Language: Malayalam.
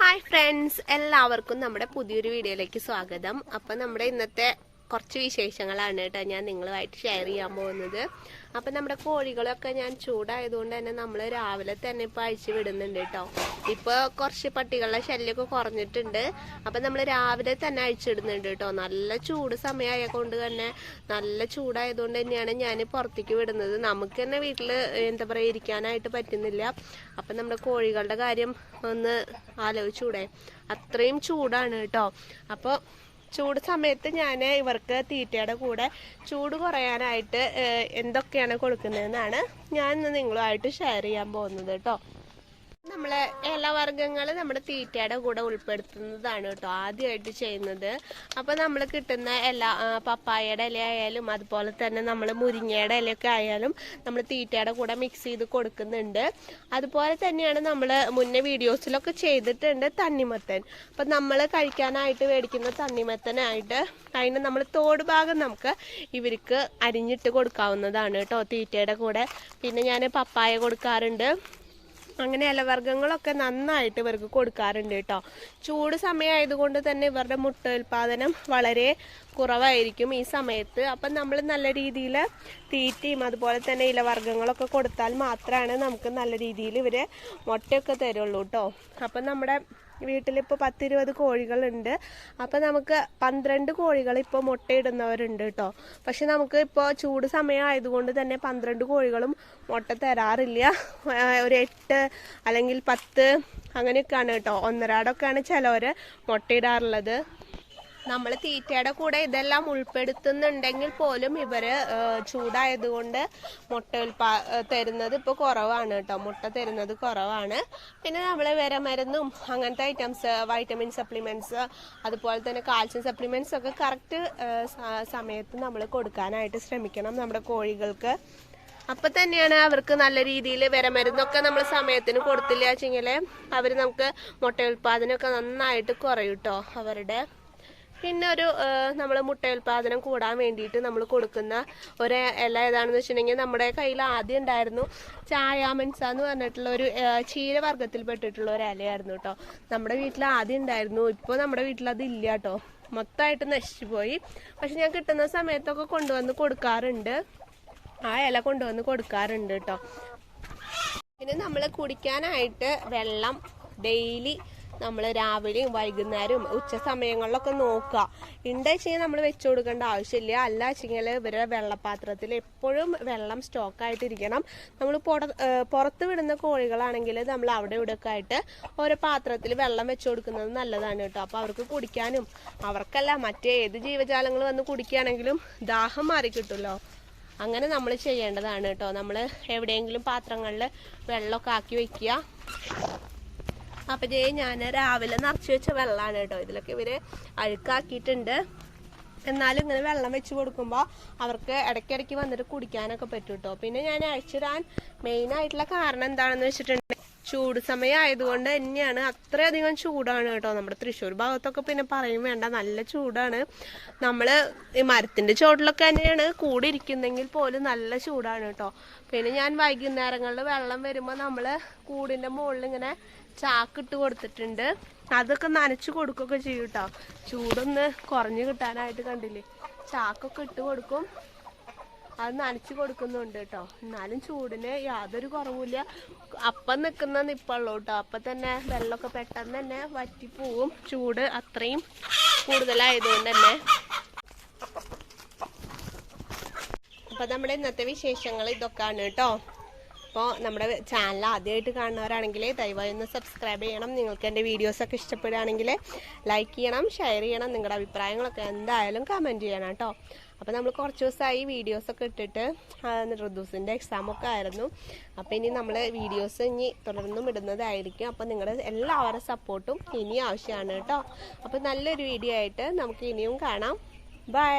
ഹായ് ഫ്രണ്ട്സ് എല്ലാവർക്കും നമ്മുടെ പുതിയൊരു വീഡിയോയിലേക്ക് സ്വാഗതം. അപ്പം നമ്മുടെ ഇന്നത്തെ കുറച്ച് വിശേഷങ്ങളാണ് കേട്ടോ ഞാൻ നിങ്ങളുമായിട്ട് ഷെയർ ചെയ്യാൻ പോകുന്നത്. അപ്പം നമ്മുടെ കോഴികളൊക്കെ ഞാൻ ചൂടായതുകൊണ്ട് തന്നെ നമ്മൾ രാവിലെ തന്നെ ഇപ്പോൾ അഴിച്ചു വിടുന്നുണ്ട് കേട്ടോ. ഇപ്പോൾ കുറച്ച് പട്ടികളുടെ ശല്യമൊക്കെ കുറഞ്ഞിട്ടുണ്ട്. അപ്പം നമ്മൾ രാവിലെ തന്നെ അഴിച്ചിടുന്നുണ്ട് കേട്ടോ. നല്ല ചൂട് സമയമായ കൊണ്ട് തന്നെ നല്ല ചൂടായതുകൊണ്ട് തന്നെയാണ് ഞാൻ പുറത്തേക്ക് വിടുന്നത്. നമുക്ക് തന്നെ വീട്ടിൽ എന്താ പറയുക ഇരിക്കാനായിട്ട് പറ്റുന്നില്ല. അപ്പം നമ്മുടെ കോഴികളുടെ കാര്യം ഒന്ന് ആലോചിച്ചൂടെ? അത്രയും ചൂടാണ് കേട്ടോ. അപ്പോൾ ചൂട് സമയത്ത് ഞാൻ ഇവർക്ക് തീറ്റയുടെ കൂടെ ചൂട് കുറയാനായിട്ട് എന്തൊക്കെയാണ് കൊടുക്കുന്നതെന്നാണ് ഞാൻ നിങ്ങളുമായിട്ട് ഷെയർ ചെയ്യാൻ പോകുന്നത് കേട്ടോ നമ്മൾ ഇലവർഗങ്ങൾ നമ്മുടെ തീറ്റയുടെ കൂടെ ഉൾപ്പെടുത്തുന്നതാണ് കേട്ടോ ആദ്യമായിട്ട് ചെയ്യുന്നത്. അപ്പൊ നമ്മൾ കിട്ടുന്ന എല്ലാ പപ്പായയുടെ ഇല ആയാലും അതുപോലെ തന്നെ നമ്മൾ മുരിങ്ങയുടെ ഇലയൊക്കെ ആയാലും നമ്മൾ തീറ്റയുടെ കൂടെ മിക്സ് ചെയ്ത് കൊടുക്കുന്നുണ്ട്. അതുപോലെ തന്നെയാണ് നമ്മൾ മുന്നേ വീഡിയോസിലൊക്കെ ചെയ്തിട്ടുണ്ട് തണ്ണിമത്തൻ. അപ്പൊ നമ്മൾ കഴിക്കാനായിട്ട് മേടിക്കുന്ന തണ്ണിമത്തനായിട്ട് അതിന് നമ്മൾ തോട് ഭാഗം നമുക്ക് ഇവർക്ക് അരിഞ്ഞിട്ട് കൊടുക്കാവുന്നതാണ് കേട്ടോ തീറ്റയുടെ കൂടെ. പിന്നെ ഞാൻ പപ്പായ കൊടുക്കാറുണ്ട്. അങ്ങനെ ഇലവർഗങ്ങളൊക്കെ നന്നായിട്ട് ഇവർക്ക് കൊടുക്കാറുണ്ട് കേട്ടോ. ചൂട് സമയമായതുകൊണ്ട് തന്നെ ഇവരുടെ മുട്ട വളരെ കുറവായിരിക്കും ഈ സമയത്ത്. അപ്പം നമ്മൾ നല്ല രീതിയിൽ തീറ്റയും അതുപോലെ തന്നെ ഇലവർഗങ്ങളൊക്കെ കൊടുത്താൽ മാത്രമാണ് നമുക്ക് നല്ല രീതിയിൽ ഇവർ മുട്ടയൊക്കെ തരുള്ളൂ കേട്ടോ. അപ്പം നമ്മുടെ വീട്ടിലിപ്പോൾ പത്തിരുപത് കോഴികളുണ്ട്. അപ്പോൾ നമുക്ക് പന്ത്രണ്ട് കോഴികൾ ഇപ്പോൾ മുട്ടയിടുന്നവരുണ്ട് കേട്ടോ. പക്ഷെ നമുക്ക് ഇപ്പോൾ ചൂട് സമയം ആയതുകൊണ്ട് തന്നെ പന്ത്രണ്ട് കോഴികളും മുട്ട തരാറില്ല. ഒരു എട്ട് അല്ലെങ്കിൽ പത്ത് അങ്ങനെയൊക്കെയാണ് കേട്ടോ. ഒന്നരാടൊക്കെയാണ് ചിലവർ മുട്ടയിടാറുള്ളത്. നമ്മൾ തീറ്റയുടെ കൂടെ ഇതെല്ലാം ഉൾപ്പെടുത്തുന്നുണ്ടെങ്കിൽ പോലും ഇവർ ചൂടായതുകൊണ്ട് മുട്ട ഉൽപാ തരുന്നത് ഇപ്പോൾ കുറവാണ് കേട്ടോ. മുട്ട തരുന്നത് കുറവാണ്. പിന്നെ നമ്മൾ വിരമരുന്നും അങ്ങനത്തെ ഐറ്റംസ് വൈറ്റമിൻ സപ്ലിമെന്റ്സ് അതുപോലെ തന്നെ കാൽസ്യം സപ്ലിമെന്റ്സ് ഒക്കെ കറക്റ്റ് സമയത്ത് നമ്മൾ കൊടുക്കാനായിട്ട് ശ്രമിക്കണം നമ്മുടെ കോഴികൾക്ക്. അപ്പൊ തന്നെയാണ് അവർക്ക് നല്ല രീതിയിൽ വിരമരുന്നൊക്കെ നമ്മൾ സമയത്തിന് കൊടുത്തില്ല വെച്ചെങ്കിൽ അവർ നമുക്ക് മുട്ട ഉൽപാദനമൊക്കെ നന്നായിട്ട് കുറയും അവരുടെ. പിന്നെ ഒരു നമ്മൾ മുട്ട ഉൽപാദനം കൂടാൻ വേണ്ടിയിട്ട് നമ്മൾ കൊടുക്കുന്ന ഒരു ഇല ഏതാണെന്ന് വെച്ചിട്ടുണ്ടെങ്കിൽ നമ്മുടെ കയ്യിൽ ആദ്യം ഉണ്ടായിരുന്നു ചായാമൻസ എന്ന് പറഞ്ഞിട്ടുള്ള ഒരു ചീരവർഗത്തിൽ പെട്ടിട്ടുള്ള ഒരു ഇലയായിരുന്നു കേട്ടോ. നമ്മുടെ വീട്ടിൽ ആദ്യം ഉണ്ടായിരുന്നു. ഇപ്പോൾ നമ്മുടെ വീട്ടിൽ അത് ഇല്ല കേട്ടോ. മൊത്തമായിട്ട് നശിച്ചു പോയി. പക്ഷെ ഞാൻ കിട്ടുന്ന സമയത്തൊക്കെ കൊണ്ടുവന്ന് കൊടുക്കാറുണ്ട്. ആ ഇല കൊണ്ടുവന്ന് കൊടുക്കാറുണ്ട് കേട്ടോ. പിന്നെ നമ്മൾ കുടിക്കാനായിട്ട് വെള്ളം ഡെയിലി നമ്മൾ രാവിലെയും വൈകുന്നേരവും ഉച്ച സമയങ്ങളിലൊക്കെ നോക്കുക. ഉണ്ട് നമ്മൾ വെച്ചു കൊടുക്കേണ്ട ആവശ്യമില്ല. അല്ല വെച്ചെങ്കിൽ ഇവരുടെ വെള്ളപ്പാത്രത്തിൽ എപ്പോഴും വെള്ളം സ്റ്റോക്കായിട്ടിരിക്കണം നമ്മൾ പുറത്ത് വിടുന്ന കോഴികളാണെങ്കിൽ നമ്മൾ അവിടെ ഇവിടെ ഒക്കെ ആയിട്ട് ഓരോ പാത്രത്തിൽ വെള്ളം വെച്ചു കൊടുക്കുന്നത് നല്ലതാണ് കേട്ടോ. അപ്പോൾ അവർക്ക് കുടിക്കാനും അവർക്കല്ല മറ്റേ ഏത് ജീവജാലങ്ങൾ വന്ന് കുടിക്കുകയാണെങ്കിലും ദാഹം മാറി കിട്ടുമല്ലോ. അങ്ങനെ നമ്മൾ ചെയ്യേണ്ടതാണ് കേട്ടോ. നമ്മൾ എവിടെയെങ്കിലും പാത്രങ്ങളിൽ വെള്ളമൊക്കെ ആക്കി വെക്കുക. അപ്പം ജയ ഞാൻ രാവിലെ നിറച്ച് വെച്ച വെള്ളമാണ് കേട്ടോ. ഇതിലൊക്കെ ഇവർ അഴുക്കാക്കിയിട്ടുണ്ട്. എന്നാലും ഇങ്ങനെ വെള്ളം വെച്ച് കൊടുക്കുമ്പോൾ അവർക്ക് ഇടയ്ക്കിടയ്ക്ക് വന്നിട്ട് കുടിക്കാനൊക്കെ പറ്റും കേട്ടോ. പിന്നെ ഞാൻ അഴിച്ചിടാൻ മെയിൻ ആയിട്ടുള്ള കാരണം എന്താണെന്ന് വെച്ചിട്ടുണ്ടെങ്കിൽ ചൂട് സമയം ആയതുകൊണ്ട് തന്നെയാണ് അത്രയധികം ചൂടാണ് കേട്ടോ നമ്മുടെ തൃശ്ശൂർ ഭാഗത്തൊക്കെ പിന്നെ പറയും വേണ്ട നല്ല ചൂടാണ്. നമ്മൾ ഈ മരത്തിന്റെ ചോട്ടിലൊക്കെ തന്നെയാണ് കൂടി ഇരിക്കുന്നെങ്കിൽ പോലും നല്ല ചൂടാണ് കേട്ടോ. പിന്നെ ഞാൻ വൈകുന്നേരങ്ങളിൽ വെള്ളം വരുമ്പോൾ നമ്മൾ കൂടിന്റെ മുകളിൽ ഇങ്ങനെ ചാക്കിട്ട് കൊടുത്തിട്ടുണ്ട്. അതൊക്കെ നനച്ചു കൊടുക്കുകയൊക്കെ ചെയ്യും കേട്ടോ. ചൂടൊന്ന് കുറഞ്ഞു കിട്ടാനായിട്ട് കണ്ടില്ലേ? ചാക്കൊക്കെ ഇട്ട് കൊടുക്കും. അത് നനച്ചു കൊടുക്കുന്നുണ്ട് കേട്ടോ. എന്നാലും ചൂടിന് യാതൊരു കുറവുമില്ല. അപ്പം നിൽക്കുന്ന നിപ്പുള്ളൂ കേട്ടോ. അപ്പം തന്നെ വെള്ളമൊക്കെ പെട്ടെന്ന് തന്നെ വറ്റിപ്പോവും. ചൂട് അത്രയും കൂടുതലായതുകൊണ്ട് തന്നെ. അപ്പം നമ്മുടെ ഇന്നത്തെ വിശേഷങ്ങൾ ഇതൊക്കെയാണ് കേട്ടോ. അപ്പോൾ നമ്മുടെ ചാനൽ ആദ്യമായിട്ട് കാണുന്നവരാണെങ്കിൽ ദയവായി ഒന്ന് സബ്സ്ക്രൈബ് ചെയ്യണം. നിങ്ങൾക്ക് എന്റെ വീഡിയോസൊക്കെ ഇഷ്ടപ്പെടുകയാണെങ്കിൽ ലൈക്ക് ചെയ്യണം ഷെയർ ചെയ്യണം. നിങ്ങളുടെ അഭിപ്രായങ്ങളൊക്കെ എന്തായാലും കമന്റ് ചെയ്യണം കേട്ടോ. അപ്പോൾ നമ്മൾ കുറച്ച് ദിവസമായി വീഡിയോസൊക്കെ ഇട്ടിട്ട് ഋതുസിന്റെ എക്സാമൊക്കെ ആയിരുന്നു. അപ്പോൾ ഇനി നമ്മൾ വീഡിയോസ് ഇനി തുടർന്നും ഇടുന്നതായിരിക്കും. അപ്പോൾ നിങ്ങളുടെ എല്ലാവരുടെ സപ്പോർട്ടും ഇനി ആവശ്യമാണ് കേട്ടോ. അപ്പോൾ നല്ലൊരു വീഡിയോ ആയിട്ട് നമുക്ക് ഇനിയും കാണാം. ബൈ